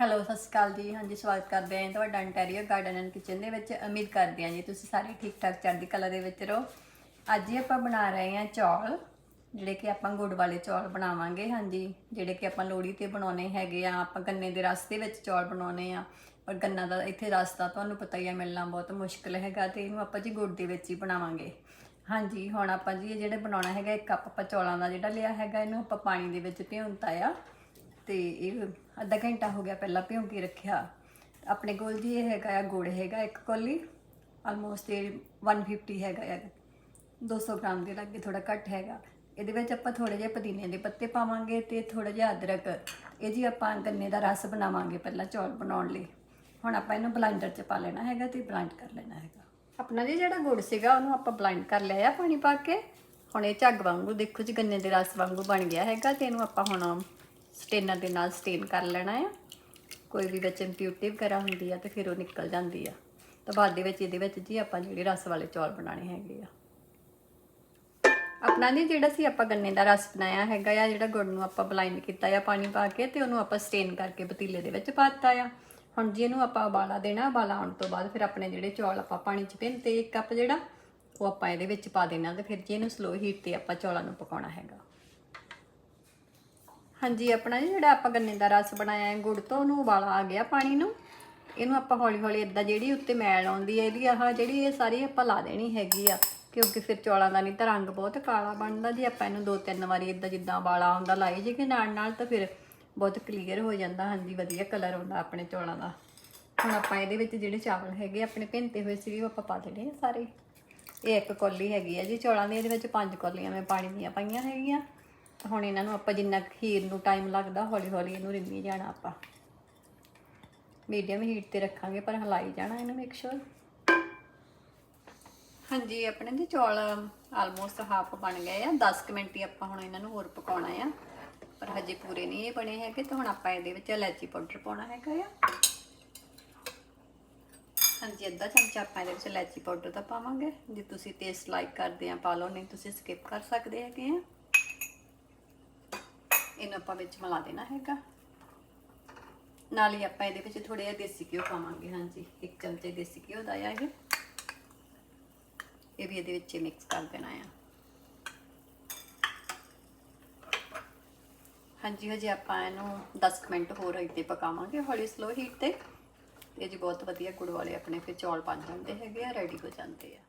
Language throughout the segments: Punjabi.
ਹੈਲੋ, ਸਤਿ ਸ਼੍ਰੀ ਅਕਾਲ ਜੀ। ਹਾਂਜੀ, ਸਵਾਗਤ ਕਰਦੇ ਹਾਂ ਤੁਹਾਡਾ ਇੰਟੀਰੀਅਰ ਗਾਰਡਨ ਐਂਡ ਕਿਚਨ ਦੇ ਵਿੱਚ। ਉਮੀਦ ਕਰਦੇ ਹਾਂ ਜੀ, ਤੁਸੀਂ ਸਾਰੇ ਠੀਕ ਠਾਕ ਚੜ੍ਹਦੀ ਕਲਾ ਦੇ ਵਿੱਚ ਰਹੋ। ਅੱਜ ਹੀ ਆਪਾਂ ਬਣਾ ਰਹੇ ਹਾਂ ਚੌਲ, ਜਿਹੜੇ ਕਿ ਆਪਾਂ ਗੁੜ ਵਾਲੇ ਚੌਲ ਬਣਾਵਾਂਗੇ। ਹਾਂਜੀ, ਜਿਹੜੇ ਕਿ ਆਪਾਂ ਲੋਹੜੀ ਤੇ ਬਣਾਉਣੇ ਹੈਗੇ ਆ। ਆਪਾਂ ਗੰਨੇ ਦੇ ਰਸ ਦੇ ਵਿੱਚ ਚੌਲ ਬਣਾਉਣੇ ਆ। ਪਰ ਗੰਨਾ ਦਾ, ਇੱਥੇ ਰਸ ਦਾ ਤੁਹਾਨੂੰ ਪਤਾ ਹੀ ਆ, ਮਿਲਣਾ ਬਹੁਤ ਮੁਸ਼ਕਲ ਹੈਗਾ ਤੇ ਇਹਨੂੰ ਆਪਾਂ ਜੀ ਗੁੜ ਦੇ ਵਿੱਚ ਹੀ ਬਣਾਵਾਂਗੇ। ਹਾਂਜੀ, ਹੁਣ ਆਪਾਂ ਜੀ ਇਹ ਜਿਹੜੇ ਬਣਾਉਣਾ ਹੈਗਾ, ਇੱਕ ਕੱਪ ਆਪਾਂ ਚੌਲਾਂ ਦਾ ਜਿਹੜਾ ਲਿਆ ਹੈਗਾ, ਇਹਨੂੰ ਆਪਾਂ ਪਾਣੀ ਦੇ ਵਿੱਚ ਭਿਉਂਤਾ ਆ। ਤੇ ਇਹ ਅੱਧਾ ਘੰਟਾ ਹੋ ਗਿਆ ਪਹਿਲਾਂ ਭਿਉਂ ਕੇ ਰੱਖਿਆ। ਆਪਣੇ ਕੋਲ ਜੀ ਇਹ ਹੈਗਾ ਆ ਗੁੜ ਹੈਗਾ ਇੱਕ ਕੋਲੀ ਆਲਮੋਸਟ ਇਹ 150 ਹੈਗਾ ਆ। 200 ਗ੍ਰਾਮ ਦੇ ਲੱਗੇ ਥੋੜਾ ਘੱਟ ਹੈਗਾ। ਇਹਦੇ ਵਿੱਚ ਆਪਾਂ ਥੋੜੇ ਜਿਹੇ ਪੁਦੀਨੇ ਦੇ ਪੱਤੇ ਪਾਵਾਂਗੇ ਤੇ ਥੋੜਾ ਜਿਹਾ ਅਦਰਕ। ਇਹ ਜੀ ਆਪਾਂ ਗੰਨੇ ਦਾ ਰਸ ਬਣਾਵਾਂਗੇ ਪਹਿਲਾਂ ਚੌਲ ਬਣਾਉਣ ਲਈ। ਹੁਣ ਆਪਾਂ ਇਹਨੂੰ ਬਲੈਂਡਰ 'ਚ ਪਾ ਲੈਣਾ ਹੈਗਾ ਤੇ ਬਲੈਂਡ ਕਰ ਲੈਣਾ ਹੈਗਾ। ਆਪਣਾ ਜੀ ਜਿਹੜਾ ਗੁੜ ਸੀਗਾ ਉਹਨੂੰ ਆਪਾਂ ਬਲੈਂਡ ਕਰ ਲਿਆ ਆ ਪਾਣੀ ਪਾ ਕੇ। ਹੁਣ ਇਹ ਝੱਗ ਵਾਂਗੂ ਦੇਖੋ ਜੀ ਗੰਨੇ ਦੇ ਰਸ ਵਾਂਗੂ ਬਣ ਗਿਆ ਹੈਗਾ ਤੇ ਇਹਨੂੰ ਆਪਾਂ ਹੁਣ ਸਟੇਨਰ ਦੇ ਨਾਲ ਸਟੇਨ ਕਰ ਲੈਣਾ ਆ। ਕੋਈ ਵੀ ਵਿੱਚ ਇੰਪਿਊਰਿਟੀ ਵਗੈਰਾ ਹੁੰਦੀ ਆ ਤੇ ਫਿਰ ਉਹ ਨਿਕਲ ਜਾਂਦੀ ਆ। ਤਾਂ ਬਾਅਦ ਦੇ ਵਿੱਚ ਇਹਦੇ ਵਿੱਚ ਜੀ ਆਪਾਂ ਜਿਹੜੇ ਰਸ ਵਾਲੇ ਚੌਲ ਬਣਾਉਣੇ ਹੈਗੇ ਆ। ਆਪਣਾ ਨਹੀਂ, ਜਿਹੜਾ ਸੀ ਆਪਾਂ ਗੰਨੇ ਦਾ ਰਸ ਬਣਾਇਆ ਹੈਗਾ ਆ, ਜਿਹੜਾ ਗੁੜ ਨੂੰ ਆਪਾਂ ਬਲਾਈਂਡ ਕੀਤਾ ਆ ਪਾਣੀ ਪਾ ਕੇ ਤੇ ਉਹਨੂੰ ਆਪਾਂ ਸਟੇਨ ਕਰਕੇ ਪਤੀਲੇ ਦੇ ਵਿੱਚ ਪਾ ਦਿੱਤਾ ਆ। ਹੁਣ ਜੀ ਇਹਨੂੰ ਆਪਾਂ ਉਬਾਲਾ ਦੇਣਾ, ਉਬਾਲਾ ਆਉਣ ਤੋਂ ਬਾਅਦ ਫਿਰ ਆਪਣੇ ਜਿਹੜੇ ਚੌਲ ਆਪਾਂ ਪਾਣੀ 'ਚ ਭਿੰਨ ਤੇ ਇੱਕ ਕੱਪ ਜਿਹੜਾ, ਉਹ ਆਪਾਂ ਇਹਦੇ ਵਿੱਚ ਪਾ ਦੇਣਾ ਤੇ ਫਿਰ ਜੀ ਇਹਨੂੰ ਸਲੋ ਹੀਟ ਤੇ ਆਪਾਂ ਚੌਲਾਂ ਨੂੰ ਪਕਾਉਣਾ ਹੈਗਾ। ਹਾਂਜੀ, ਆਪਣਾ ਜੀ ਜਿਹੜਾ ਆਪਾਂ ਗੰਨੇ ਦਾ ਰਸ ਬਣਾਇਆ ਹੈ, ਗੁੜ ਤੋਂ ਉਹਨੂੰ ਉਬਾਲਾ ਆ ਗਿਆ ਪਾਣੀ ਨੂੰ। ਇਹਨੂੰ ਆਪਾਂ ਹੌਲੀ ਹੌਲੀ ਇਦਾਂ ਜਿਹੜੀ ਉੱਤੇ ਮੈਲ ਆਉਂਦੀ ਹੈ, ਇਹਦੀ ਆਹ ਜਿਹੜੀ ਇਹ ਸਾਰੀ ਆਪਾਂ ਲਾ ਦੇਣੀ ਹੈਗੀ ਆ, ਕਿਉਂਕਿ ਫਿਰ ਚੌਲਾਂ ਦਾ ਨਹੀਂ ਤਾਂ ਰੰਗ ਬਹੁਤ ਕਾਲਾ ਬਣਦਾ ਜੀ। ਆਪਾਂ ਇਹਨੂੰ ਦੋ ਤਿੰਨ ਵਾਰੀ ਇਦਾਂ ਜਿੱਦਾਂ ਉਬਾਲਾ ਆਉਂਦਾ ਲਾਈ ਜੇ ਕਿ ਨਾਲ ਨਾਲ ਤਾਂ ਫਿਰ ਬਹੁਤ ਕਲੀਅਰ ਹੋ ਜਾਂਦਾ। ਹਾਂਜੀ, ਵਧੀਆ ਕਲਰ ਆਉਂਦਾ ਆਪਣੇ ਚੌਲਾਂ ਦਾ। ਹੁਣ ਆਪਾਂ ਇਹਦੇ ਵਿੱਚ ਜਿਹੜੇ ਚਾਵਲ ਹੈਗੇ, ਆਪਣੇ ਭਿੰਤੇ ਹੋਏ ਸੀਗੇ, ਉਹ ਆਪਾਂ ਪਾ ਦੇਣੇ ਆ ਸਾਰੇ। ਇਹ ਇੱਕ ਕੌਲੀ ਹੈਗੀ ਆ ਜੀ ਚੌਲਾਂ ਦੀ, ਇਹਦੇ ਵਿੱਚ ਪੰਜ ਕੌਲੀਆਂ ਮੈਂ ਪਾਣੀ ਦੀਆਂ ਪਾਈਆਂ ਹੈਗੀਆਂ। ਹੁਣ ਇਹਨਾਂ ਨੂੰ ਆਪਾਂ ਜਿੰਨਾ ਕੁ ਖੀਰ ਨੂੰ ਟਾਈਮ ਲੱਗਦਾ ਹੌਲੀ ਹੌਲੀ ਇਹਨੂੰ ਰਿੰਨੀ ਜਾਣਾ ਆਪਾਂ। ਮੀਡੀਅਮ ਹੀਟ ਤੇ ਰੱਖਾਂਗੇ, ਪਰ ਹਲਾਈ ਜਾਣਾ ਇਹਨੂੰ ਮੇਕ ਸ਼ੋਰ ਹਾਂਜੀ, ਆਪਣੇ ਜੀ ਚੌਲ ਆਲਮੋਸਟ ਹਾਫ ਬਣ ਗਏ ਆ। 10 ਕੁ ਮਿੰਟ ਹੀ ਆਪਾਂ ਹੁਣ ਇਹਨਾਂ ਨੂੰ ਹੋਰ ਪਕਾਉਣਾ ਆ। ਪਰ ਹਜੇ ਪੂਰੇ ਨਹੀਂ ਇਹ ਬਣੇ ਹੈਗੇ, ਤਾਂ ਹੁਣ ਆਪਾਂ ਇਹਦੇ ਵਿੱਚ ਇਲਾਚੀ ਪਾਊਡਰ ਪਾਉਣਾ ਹੈਗਾ ਆ। ਹਾਂਜੀ, ਅੱਧਾ ਚਮਚਾ ਆਪਾਂ ਇਹਦੇ ਵਿੱਚ ਇਲਾਚੀ ਪਾਊਡਰ ਦਾ ਪਾਵਾਂਗੇ। ਜੇ ਤੁਸੀਂ ਟੇਸਟ ਲਾਈਕ ਕਰਦੇ ਆ, ਪਾ ਲਓ, ਨਹੀਂ ਤੁਸੀਂ ਸਕਿਪ ਕਰ ਸਕਦੇ ਹੈਗੇ ਆ। ਇਹਨੂੰ ਆਪਾਂ ਵਿੱਚ ਮਿਲਾ ਦੇਣਾ ਹੈਗਾ। ਨਾਲ ਹੀ ਆਪਾਂ ਇਹਦੇ ਵਿੱਚ ਥੋੜਾ ਜਿਹਾ ਦੇਸੀ ਘਿਓ ਪਾਵਾਂਗੇ, ਹਾਂਜੀ। ਇੱਕ ਚਮਚੇ ਦੇਸੀ ਘਿਓ ਦਾ ਆ ਇਹ। ਇਹ ਵੀ ਇਹਦੇ ਵਿੱਚ ਮਿਕਸ ਕਰ ਦੇਣਾ ਆ। ਹਾਂਜੀ, ਹਜੇ ਆਪਾਂ ਇਹਨੂੰ 10 ਕੁ ਮਿੰਟ ਹੋਰ ਇੱਥੇ ਪਕਾਵਾਂਗੇ, ਹੌਲੀ ਸਲੋ ਹੀਟ ਤੇ। ਇਹ ਜੀ ਬਹੁਤ ਵਧੀਆ ਗੁੜ ਵਾਲੇ ਆਪਣੇ ਫਿਰ ਚੌਲ ਬਣ ਜਾਂਦੇ ਹੈਗੇ ਆ ਰੈਡੀ ਹੋ ਜਾਂਦੇ ਆ।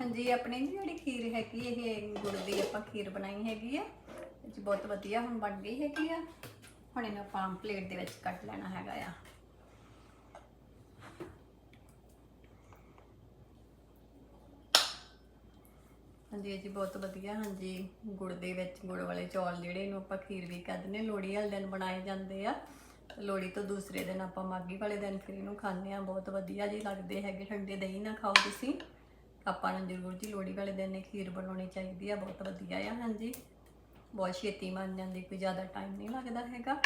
ਹਾਂਜੀ, ਆਪਣੀ ਜੀ ਜਿਹੜੀ ਖੀਰ ਹੈਗੀ, ਇਹ ਗੁੜ ਦੀ ਆਪਾਂ ਖੀਰ ਬਣਾਈ ਹੈਗੀ ਆ। ਜੀ ਬਹੁਤ ਵਧੀਆ ਹੁਣ ਬਣ ਗਈ ਹੈਗੀ ਆ। ਹੁਣ ਇਹਨੂੰ ਆਪਾਂ ਪਲੇਟ ਦੇ ਵਿੱਚ ਕੱਟ ਲੈਣਾ ਹੈਗਾ ਆ। ਹਾਂਜੀ, ਇਹ ਜੀ ਬਹੁਤ ਵਧੀਆ, ਹਾਂਜੀ, ਗੁੜ ਦੇ ਵਿੱਚ, ਗੁੜ ਵਾਲੇ ਚੌਲ ਜਿਹੜੇ ਇਹਨੂੰ ਆਪਾਂ ਖੀਰ ਵੀ ਕਹਿੰਦੇ ਨੇ ਲੋਹੜੀ ਵਾਲੇ ਦਿਨ ਬਣਾਏ ਜਾਂਦੇ ਆ। ਲੋਹੜੀ ਤੋਂ ਦੂਸਰੇ ਦਿਨ ਆਪਾਂ ਮਾਗੀ ਵਾਲੇ ਦਿਨ ਫਿਰ ਇਹਨੂੰ ਖਾਂਦੇ ਆ ਬਹੁਤ ਵਧੀਆ ਜੀ ਲੱਗਦੇ ਹੈਗੇ, ਠੰਡੇ ਦਹੀਂ ਨਾਲ ਖਾਓ ਤੁਸੀਂ। ਆਪਾਂ ਨੂੰ ਜ਼ਰੂਰ ਜੀ ਲੋਹੜੀ ਵਾਲੇ ਦਿਨ ਇਹ ਖੀਰ ਬਣਾਉਣੀ ਚਾਹੀਦੀ ਆ, ਬਹੁਤ ਵਧੀਆ ਆ, ਹਾਂਜੀ। ਬਹੁਤ ਛੇਤੀ ਬਣ ਜਾਂਦੀ, ਕੋਈ ਜ਼ਿਆਦਾ ਟਾਈਮ ਨਹੀਂ ਲੱਗਦਾ ਹੈਗਾ।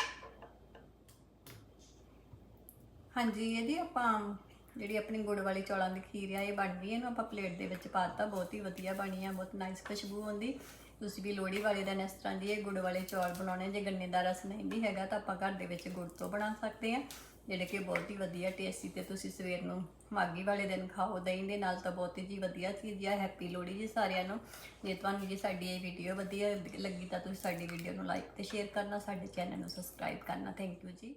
ਹਾਂਜੀ, ਇਹਦੀ ਆਪਾਂ ਜਿਹੜੀ ਆਪਣੀ ਗੁੜ ਵਾਲੀ ਚੌਲਾਂ ਦੀ ਖੀਰ ਆ, ਇਹ ਬਣ ਗਈ, ਇਹਨੂੰ ਆਪਾਂ ਪਲੇਟ ਦੇ ਵਿੱਚ ਪਾਤਾ ਬਹੁਤ ਹੀ ਵਧੀਆ ਬਣੀ ਆ, ਬਹੁਤ ਨਾਈਸ ਖੁਸ਼ਬੂ ਆਉਂਦੀ। ਤੁਸੀਂ ਵੀ ਲੋਹੜੀ ਵਾਲੇ ਦਿਨ ਇਸ ਤਰ੍ਹਾਂ ਦੀ ਇਹ ਗੁੜ ਵਾਲੇ ਚੌਲ ਬਣਾਉਣੇ, ਜੇ ਗੰਨੇ ਦਾ ਰਸ ਨਹੀਂ ਵੀ ਹੈਗਾ ਤਾਂ ਆਪਾਂ ਘਰ ਦੇ ਵਿੱਚ ਗੁੜ ਤੋਂ ਬਣਾ ਸਕਦੇ ਆ, ਜਿਹੜੇ ਕਿ ਬਹੁਤ ਹੀ ਵਧੀਆ ਟੇਸਟੀ ਤੇ ਤੁਸੀਂ ਸਵੇਰ ਨੂੰ ਮਾਗੀ ਵਾਲੇ ਦਿਨ ਖਾਓ, ਦਹੀਂ ਦੇ ਨਾਲ ਤਾਂ ਬਹੁਤ ਹੀ ਜੀ ਵਧੀਆ ਚੀਜ਼ ਆ ਹੈਪੀ ਲੋਹੜੀ ਜੀ ਸਾਰਿਆਂ ਨੂੰ। ਜੇ ਤੁਹਾਨੂੰ ਜੀ ਸਾਡੀ ਇਹ ਵੀਡੀਓ ਵਧੀਆ ਲੱਗੀ ਤਾਂ ਤੁਸੀਂ ਸਾਡੀ ਵੀਡੀਓ ਨੂੰ ਲਾਈਕ ਤੇ ਸ਼ੇਅਰ ਕਰਨਾ, ਸਾਡੇ ਚੈਨਲ ਨੂੰ ਸਬਸਕ੍ਰਾਈਬ ਕਰਨਾ। ਥੈਂਕ ਯੂ ਜੀ।